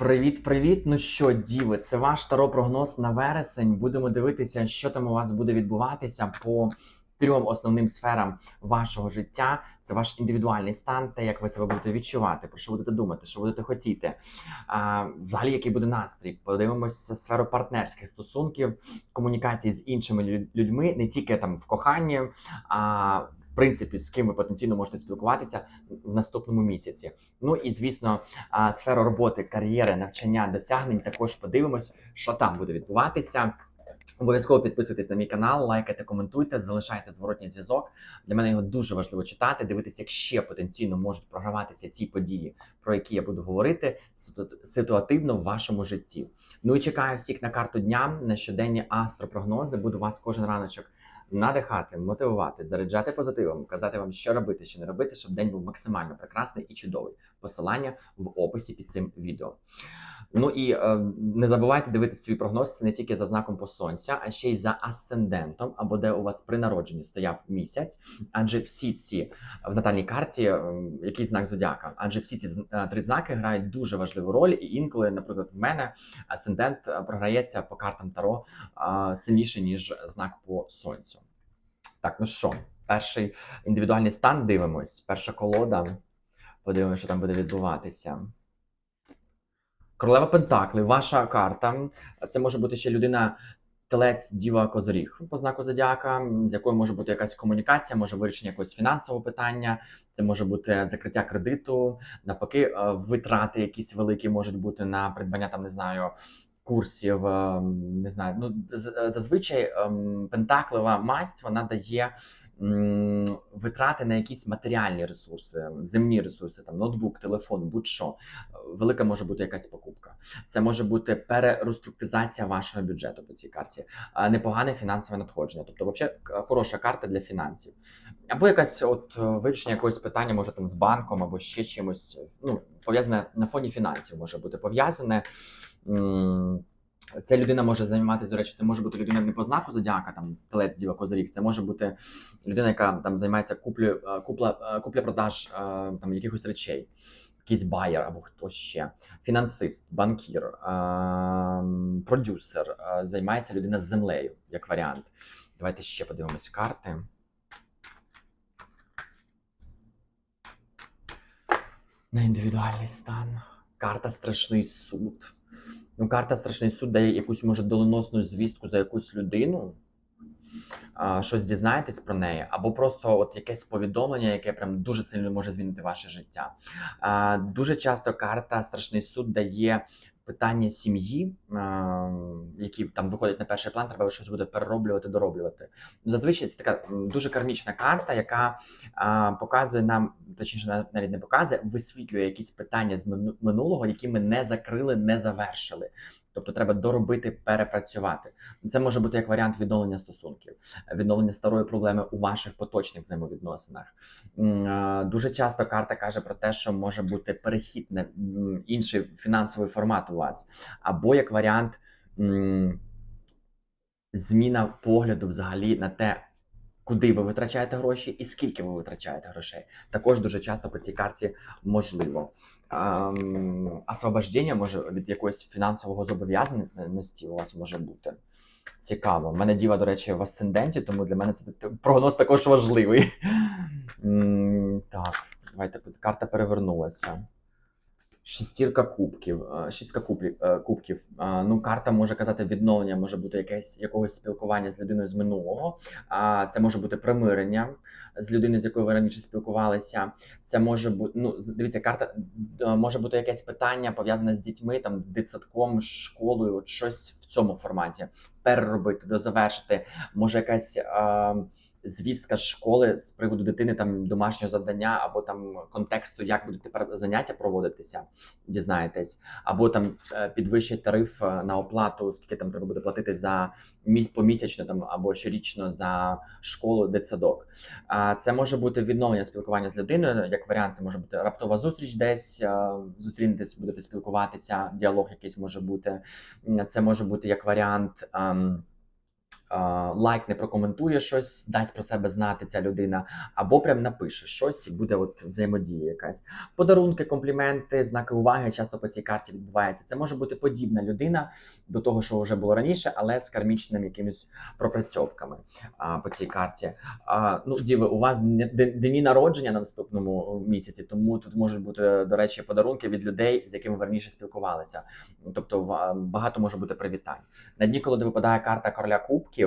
Привіт, привіт! Ну що, діви, це ваш таро-прогноз на вересень. Будемо дивитися, що там у вас буде відбуватися по трьом основним сферам вашого життя. Це ваш індивідуальний стан, те, як ви себе будете відчувати, про що будете думати, що будете хотіти. А, взагалі, який буде настрій. Подивимося сферу партнерських стосунків, комунікації з іншими людьми, не тільки там в коханні, а принципі, з ким ви потенційно можете спілкуватися в наступному місяці. Ну і звісно, а, сферу роботи, кар'єри, навчання, досягнень також подивимось, що там буде відбуватися. Обов'язково підписуйтесь на мій канал, лайкайте, коментуйте, залишайте зворотній зв'язок. Для мене його дуже важливо читати, дивитися, як ще потенційно можуть програватися ці події, про які я буду говорити ситу- ситуативно в вашому житті. Ну і чекаю всіх на карту дня на щоденні астропрогнози. Буду вас кожен раночок надихати, мотивувати, заряджати позитивом, казати вам, що робити, що не робити, щоб день був максимально прекрасний і чудовий. Посилання в описі під цим відео. Ну і е, не забувайте дивитися свій прогноз не тільки за знаком по сонця, а ще й за асцендентом, або де у вас при народженні стояв місяць. Адже всі ці в натальній карті, е, який знак зодіака, адже всі ці е, три знаки грають дуже важливу роль. І інколи, наприклад, в мене асцендент е, програється по картам Таро е, сильніше ніж знак по сонцю. Так, ну що, перший індивідуальний стан дивимось. Перша колода. Подивимося, що там буде відбуватися. Королева Пентаклів, ваша карта. Це може бути ще людина. Телець, діва, козоріг по знаку зодіака, з якою може бути якась комунікація, може вирішення якогось фінансового питання, це може бути закриття кредиту, навпаки, е, витрати якісь великі можуть бути на придбання там, не знаю, курсів, е, не знаю. Ну зазвичай ем, пентаклева масть вона дає витрати на якісь матеріальні ресурси, земні ресурси, там ноутбук, телефон, будь-що. Велика може бути якась покупка. Це може бути перереструктуризація вашого бюджету по цій карті, а непогане фінансове надходження. Тобто, взагалі, хороша карта для фінансів. Або якась от е, вирішення якогось питання, може там з банком, або ще чимось. Ну, пов'язане на фоні фінансів, може бути пов'язане. Ця людина може займатися, до речі, це може бути людина не по знаку зодіака, там телець, діва, козиріг. Це може бути людина, яка там займається куплею, е, купла, е, купля-продаж е, там якихось речей, якийсь байер або хто ще, фінансист, банкір, продюсер, займається людина з землею, як варіант. Давайте ще подивимось карти. На індивідуальний стан. Карта страшний суд. Ну, карта страшний суд дає якусь може доленосну звістку за якусь людину. А, щось дізнаєтесь про неї, або просто от якесь повідомлення, яке прям дуже сильно може змінити ваше життя. А, дуже часто карта Страшний суд дає питання сім'ї, а, які там виходять на перший план, треба щось буде перероблювати, дороблювати. Ну, Зазвичай це така дуже кармічна карта, яка а, показує нам, точніше, навіть не показує, висвітлює якісь питання з минулого, які ми не закрили, не завершили. Тобто треба доробити, перепрацювати. Це може бути як варіант відновлення стосунків, відновлення старої проблеми у ваших поточних взаємовідносинах. Дуже часто карта каже про те, що може бути перехід на інший фінансовий формат у вас, або як варіант зміна погляду взагалі на те. Куди ви витрачаєте гроші і скільки ви витрачаєте грошей, також дуже часто по цій карті можливо. Освобождення може від якоїсь фінансового зобов'язаності у вас може бути. Цікаво. У мене діва, до речі, в асценденті, тому для мене це прогноз також важливий. Так, давайте карта перевернулася. Шестірка кубків. е, Шістка кублі- е, кубків. Е, Ну, карта може казати відновлення, може бути якесь якогось спілкування з людиною з минулого. Це може бути примирення з людиною, з якою ви раніше спілкувалися. Це може бути. Ну, дивіться, карта може бути якесь питання пов'язане з дітьми, там дитсадком, школою, от щось в цьому форматі. Переробити, дозавершити. Може, якась. Звістка з школи з приводу дитини там домашнього завдання або там контексту, як будуть тепер заняття проводитися, дізнаєтесь, або там е, підвищить тариф е, на оплату, скільки там треба буде платити за міс помісячно там або щорічно за школу, дитсадок. А це може бути відновлення спілкування з людиною. Як варіант, це може бути раптова зустріч, десь е, зустрінетесь, будете спілкуватися, діалог якийсь може бути. Це може бути як варіант. Ем, лайкне, прокоментує щось, дасть про себе знати ця людина, або прям напише щось і буде от взаємодія якась. Подарунки, компліменти, знаки уваги часто по цій карті відбувається. Це може бути подібна людина до того, що вже було раніше, але з кармічними якимись пропрацьовками а, по цій карті. А, ну, діви, у вас дні народження на наступному місяці, тому тут можуть бути, до речі, подарунки від людей, з якими ви раніше спілкувалися. Тобто багато може бути привітань. На дні, коли випадає карта короля кубків,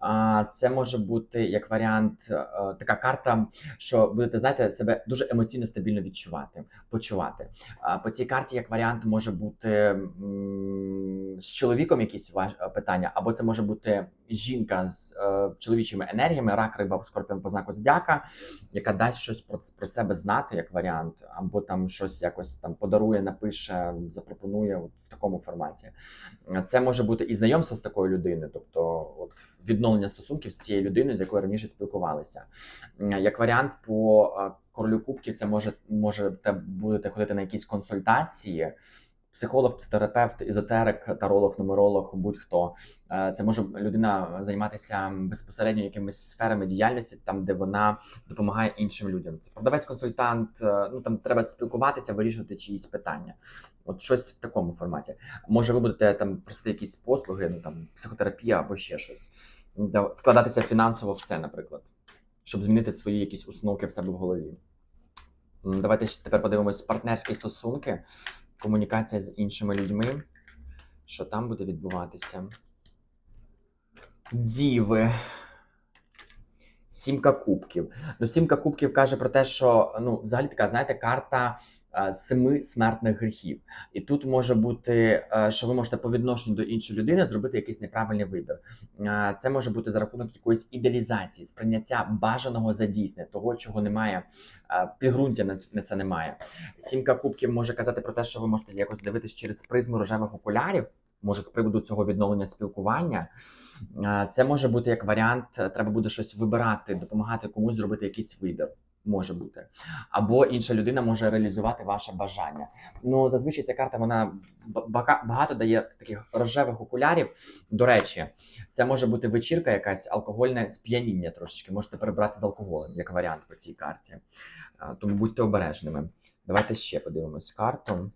а, це може бути як варіант, е, така карта, що будете знаєте, себе дуже емоційно стабільно відчувати, почувати. По цій карті, як варіант, може бути з чоловіком якісь е, питання, або це може бути жінка з е, чоловічими енергіями, рак, риба, скорпіон по знаку зодіака, яка дасть щось про, про себе знати як варіант, або там щось якось там подарує, напише, запропонує от такому форматі. Це може бути і знайомство з такою людиною, тобто от відновлення стосунків з цією людиною, з якою раніше спілкувалися. Як варіант, по королю кубків, це може можете будете ходити на якісь консультації. Психолог, психотерапевт, ізотерик, таролог, нумеролог, будь-хто. Е, Це може людина займатися безпосередньо якимись сферами діяльності, там де вона допомагає іншим людям. Це продавець-консультант. е, Ну там треба спілкуватися, вирішувати чиїсь питання. От щось в такому форматі. Може, ви будете там просити якісь послуги, ну там психотерапія або ще щось. Вкладатися фінансово в це, наприклад, щоб змінити свої якісь установки в себе в голові. Давайте тепер подивимось партнерські стосунки, комунікація з іншими людьми. Що там буде відбуватися? Діви. Сімка кубків. Ну, сімка кубків каже про те, що ну, взагалі така, знаєте, карта е, семи смертних гріхів. І тут може бути, е, що ви можете по відношенню до іншої людини зробити якийсь неправильний вибір. Е, Це може бути за рахунок якоїсь ідеалізації, сприйняття бажаного за дійсне, того, чого немає, е, підґрунтя на на це немає. Сімка кубків може казати про те, що ви можете якось дивитись через призму рожевих окулярів, може з приводу цього відновлення спілкування. Це може бути як варіант, е, треба буде щось вибирати, допомагати комусь зробити якийсь вибір. Може бути. Або інша людина може реалізувати ваше бажання. Ну, зазвичай ця карта вона багато дає таких рожевих окулярів. До речі, це може бути вечірка, якась алкогольне сп'яніння трошечки. Можете перебрати з алкоголем, як варіант по цій карті. Тому будьте обережними. Давайте ще подивимось карту.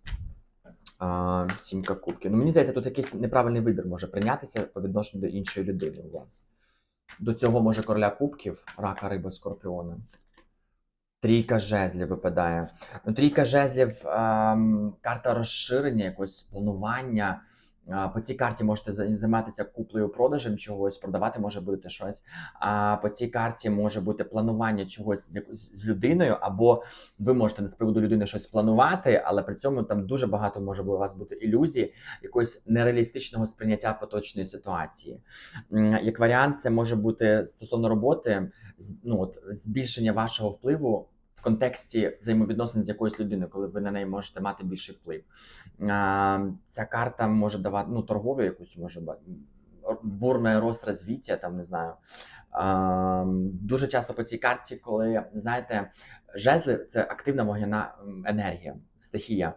Сімка кубків. Ну, мені здається, тут якийсь неправильний вибір може прийнятися по відношенню до іншої людини у вас. До цього може короля кубків, рака, риба, скорпіона. Трійка жезлів випадає. Ну, трійка жезлів, ем, карта розширення, якогось планування. По цій карті можете займатися куплею продажем чогось, продавати може будете щось. А по цій карті може бути планування чогось з, людиною, або ви можете з приводу людини щось планувати, але при цьому там дуже багато може у вас бути ілюзій, якогось нереалістичного сприйняття поточної ситуації. Як варіант, це може бути стосовно роботи, ну, от, збільшення вашого впливу контексті взаємовідносин з якоюсь людиною, коли ви на неї можете мати більший вплив. Ця карта може давати ну, торгову якусь може ба- бурний рост розвіття, там не знаю. А, Дуже часто по цій карті, коли знаєте, жезли це активна вогняна енергія, стихія,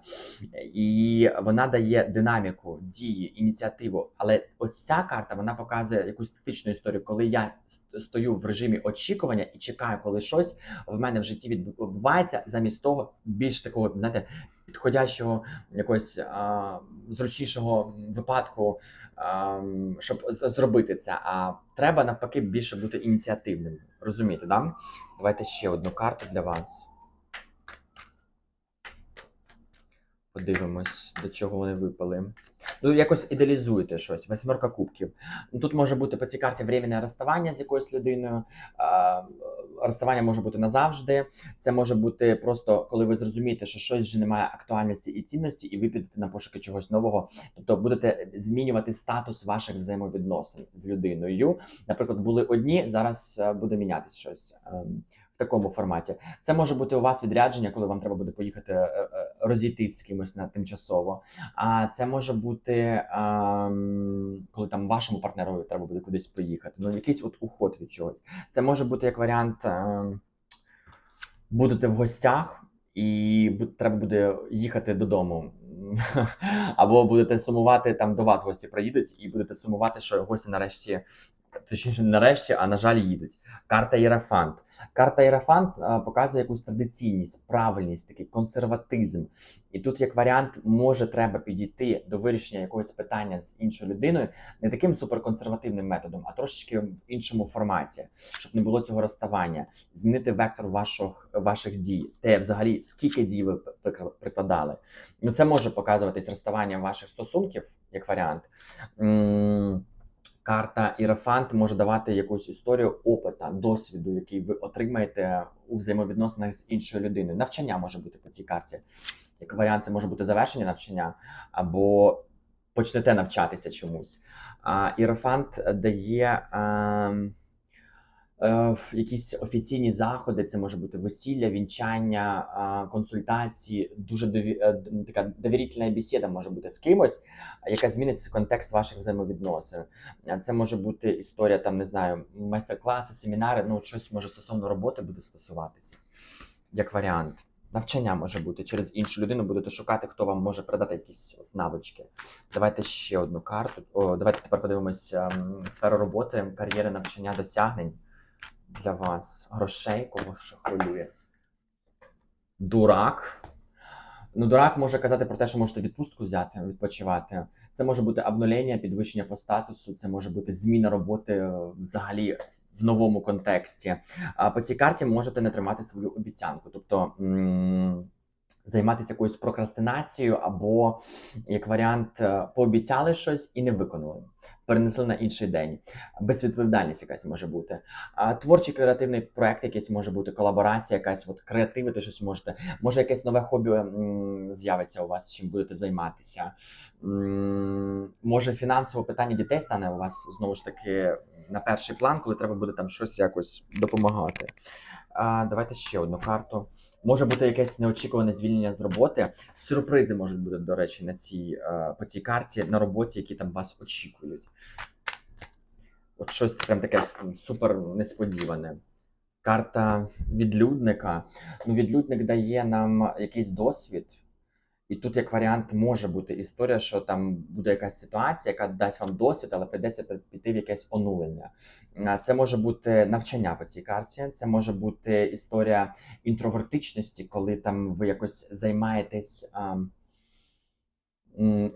і вона дає динаміку, дії, ініціативу. Але ось ця карта вона показує якусь статичну історію, коли я стою в режимі очікування і чекаю, коли щось в мене в житті відбувається, замість того більш такого знаєте, підходящого якогось а, зручнішого випадку, щоб зробити це. А треба навпаки більше бути ініціативним. Розумієте, да? Давайте ще одну карту для вас. Подивимось, до чого вони випали. Ну, якось ідеалізуєте щось. Восьмерка кубків. Ну, Тут може бути по цій карті временне розставання з якоюсь людиною. Розставання може бути назавжди. Це може бути просто, коли ви зрозумієте, що щось вже не має актуальності і цінності, і ви підете на пошуки чогось нового. Тобто будете змінювати статус ваших взаємовідносин з людиною. Наприклад, були одні, зараз е, буде мінятися щось. В такому форматі це може бути у вас відрядження, коли вам треба буде поїхати е, е, розійтись з кимось на тимчасово. А це може бути, ем, коли там вашому партнеру треба буде кудись поїхати. Ну, якийсь от уход від чогось. Це може бути як варіант, ем, будете в гостях, і треба буде їхати додому. Або будете сумувати там до вас гості приїдуть, і будете сумувати, що гості нарешті точніше, нарешті, а на жаль, їдуть. Карта Єрафант. Карта Єрафант показує якусь традиційність, правильність, такий консерватизм. І тут, як варіант, може треба підійти до вирішення якогось питання з іншою людиною не таким суперконсервативним методом, а трошечки в іншому форматі, щоб не було цього розставання, змінити вектор ваших, ваших дій. Те, взагалі, скільки дій ви прикладали. Ну, це може показуватись розставанням ваших стосунків, як варіант. Карта Ірафант може давати якусь історію опита, досвіду, який ви отримаєте у взаємовідносинах з іншою людиною. Навчання може бути по цій карті. Як варіант, це може бути завершення навчання, або почнете навчатися чомусь. А Ірафант дає ем, е, якісь офіційні заходи, це може бути весілля, вінчання, консультації, дуже дові, е, така довірительна бесіда може бути з кимось, яка змінить контекст ваших взаємовідносин. Це може бути історія, там не знаю, майстер-класи, семінари, ну щось може стосовно роботи буде стосуватися, як варіант. Навчання може бути через іншу людину, будете шукати, хто вам може передати якісь от навички. Давайте ще одну карту. О, давайте тепер подивимось ем, сферу роботи, кар'єри, навчання, досягнень для вас. Грошей, кого що хвилює. Дурак. Ну, дурак може казати про те, що можете відпустку взяти, відпочивати. Це може бути обнулення, підвищення по статусу, це може бути зміна роботи взагалі в новому контексті. А по цій карті можете не тримати свою обіцянку, тобто займатися якоюсь прокрастинацією, або як варіант, е, пообіцяли щось і не виконали. Перенесли на інший день. Безвідповідальність якась може бути. Творчий креативний проект, якийсь може бути, колаборація, якась от креативи, ти щось можете. Може, якесь нове хобі з'явиться у вас, чим будете займатися. Може, фінансове питання дітей стане у вас знову ж таки на перший план, коли треба буде там щось якось допомагати. Давайте ще одну карту. Може бути якесь неочікуване звільнення з роботи. Сюрпризи можуть бути, до речі, на цій, е, по цій карті на роботі, які там вас очікують. От щось прям таке супер несподіване. Карта відлюдника. Ну, відлюдник дає нам якийсь досвід. І тут, як варіант, може бути історія, що там буде якась ситуація, яка дасть вам досвід, але прийдеться піти в якесь онулення. Це може бути навчання по цій карті, це може бути історія інтровертичності, коли там ви якось займаєтесь.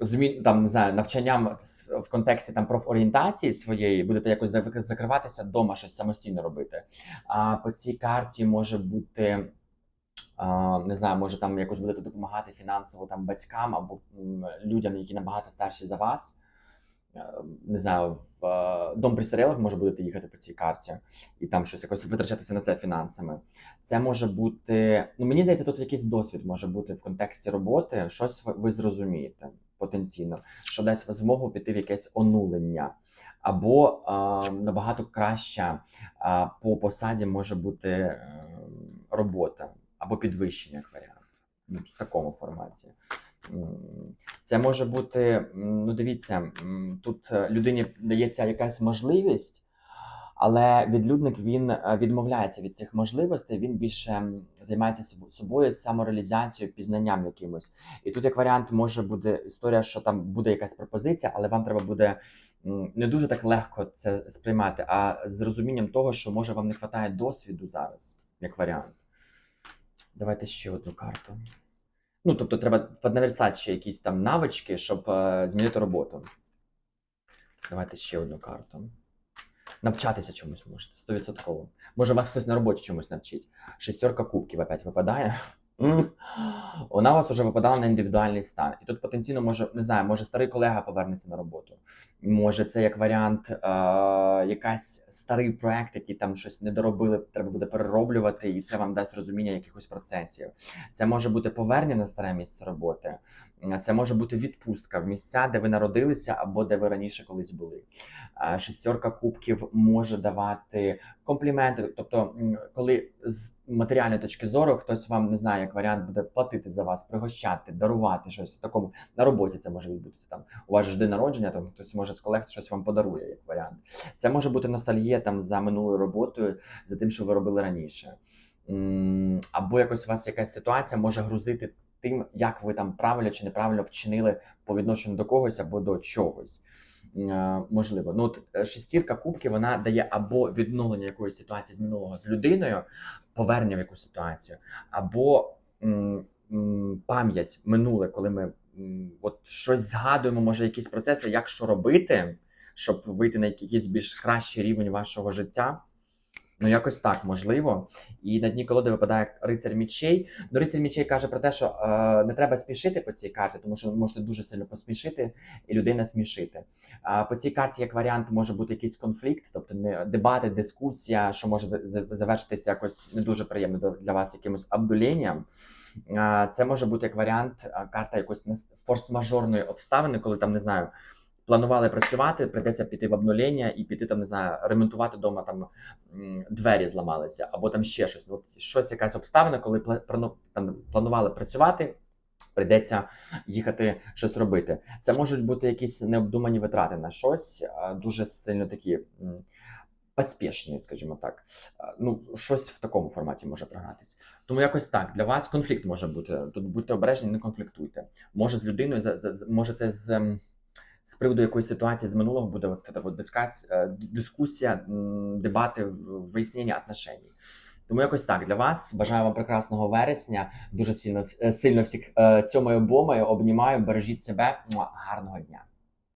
Змін там не знаю, навчанням в контексті там профорієнтації своєї, будете якось зак- закриватися вдома, щось самостійно робити. А по цій карті може бути. А, Не знаю, може там якось будете допомагати фінансово там батькам або людям, які набагато старші за вас. Е, Не знаю, в е, дом престарілих може будете їхати по цій карті і там щось якось витрачатися на це фінансами. Це може бути. Ну мені здається, тут якийсь досвід може бути в контексті роботи. Щось ви, зрозумієте потенційно, що дасть змогу піти в якесь онулення. Або а, набагато краща а, по посаді може бути е, робота або підвищення як варіант Ну, в такому форматі. Це може бути, ну дивіться, тут е, людині дається якась можливість, але відлюдник він е, відмовляється від цих можливостей. Він більше займається собою, самореалізацією, пізнанням якимось. І тут, як варіант, може бути історія, що там буде якась пропозиція, але вам треба буде не дуже так легко це сприймати, а з розумінням того, що може вам не вистачає досвіду зараз, як варіант. Давайте ще одну карту. Ну, тобто, треба поднаверсати ще якісь там навички, щоб е, змінити роботу. Давайте ще одну карту. Навчатися чомусь можете, 100%. Може, вас хтось на роботі чомусь навчить. Шестерка кубків опять випадає. Вона у вас вже випадала на індивідуальний стан. І тут потенційно може, не знаю, може старий колега повернеться на роботу. Може, це як варіант, е, якась старий проект, який там щось не доробили, треба буде перероблювати, і це вам дасть розуміння якихось процесів. Це може бути повернення на старе місце роботи. Це може бути відпустка в місця, де ви народилися, або де ви раніше колись були. Е, Шестерка кубків може давати компліменти. Тобто, коли з матеріальної точки зору хтось вам не знає, як варіант буде платити за вас, пригощати, дарувати щось такому на роботі. Це може відбутися там. У вас ж день народження, там хтось може з колег щось вам подарує, як варіант. Це може бути ностальгія там за минулою роботою, за тим, що ви робили раніше. Або якось у вас якась ситуація може грузити тим, як ви там правильно чи неправильно вчинили по відношенню до когось або до чогось. Е, Можливо, ну от е, шестірка кубків вона дає або відновлення якоїсь ситуації з минулого з людиною, повернення в якусь ситуацію, або пам'ять минуле, коли ми от щось згадуємо, може якісь процеси, як що робити, щоб вийти на якийсь більш кращий рівень вашого життя. Ну, якось так можливо. І на дні колоди випадає рицар мічей. Ну, рицар мічей каже про те, що е, не треба спішити по цій карті, тому що ви можете дуже сильно посмішити і людина смішити. А по цій карті, як варіант, може бути якийсь конфлікт, тобто не дебати, дискусія, що може за- за- завершитися якось не дуже приємно для- вас якимось абдуленням. Це може бути як варіант карта якоїсь форс-мажорної обставини, коли там не знаю. Планували працювати, прийдеться піти в обнулення і піти там, не знаю, ремонтувати вдома там двері зламалися, або там ще щось. От щось якась обставина, коли там планували працювати, прийдеться їхати щось робити. Це можуть бути якісь необдумані витрати на щось, дуже сильно такі м, поспішні, скажімо так. Ну, щось в такому форматі може програтись. Тому якось так для вас конфлікт може бути. Тут будьте обережні, не конфліктуйте. Може з людиною, може це з. ем, з приводу якоїсь ситуації з минулого буде от, от дискас, е, дискусія, дебати, вияснення отношень. Тому якось так для вас. Бажаю вам прекрасного вересня. Дуже сильно, е, сильно всіх е, цьомаю обнімаю, бережіть себе. Гарного дня.